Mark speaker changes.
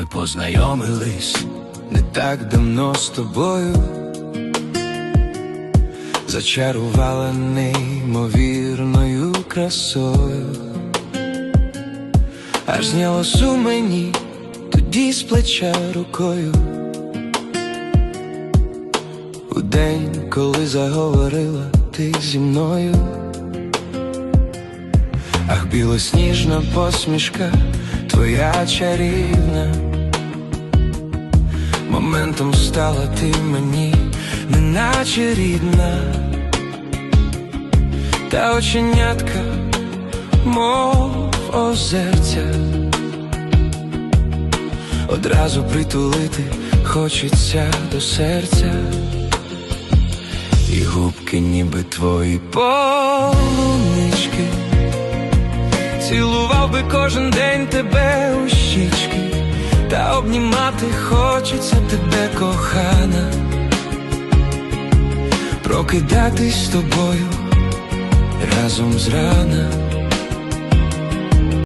Speaker 1: Ми познайомились не так давно з тобою, зачарувала неймовірною красою, аж зняло су мені тоді з плеча рукою. У день, коли заговорила ти зі мною, ах, білосніжна посмішка, твоя чарівна. Моментом стала ти мені, неначе рідна, та оченятка, мов озерця, одразу притулити хочеться до серця, і губки, ніби твої полунички, цілував би кожен день тебе обнімати хочеться тебе, кохана, прокидатись з тобою разом з рана.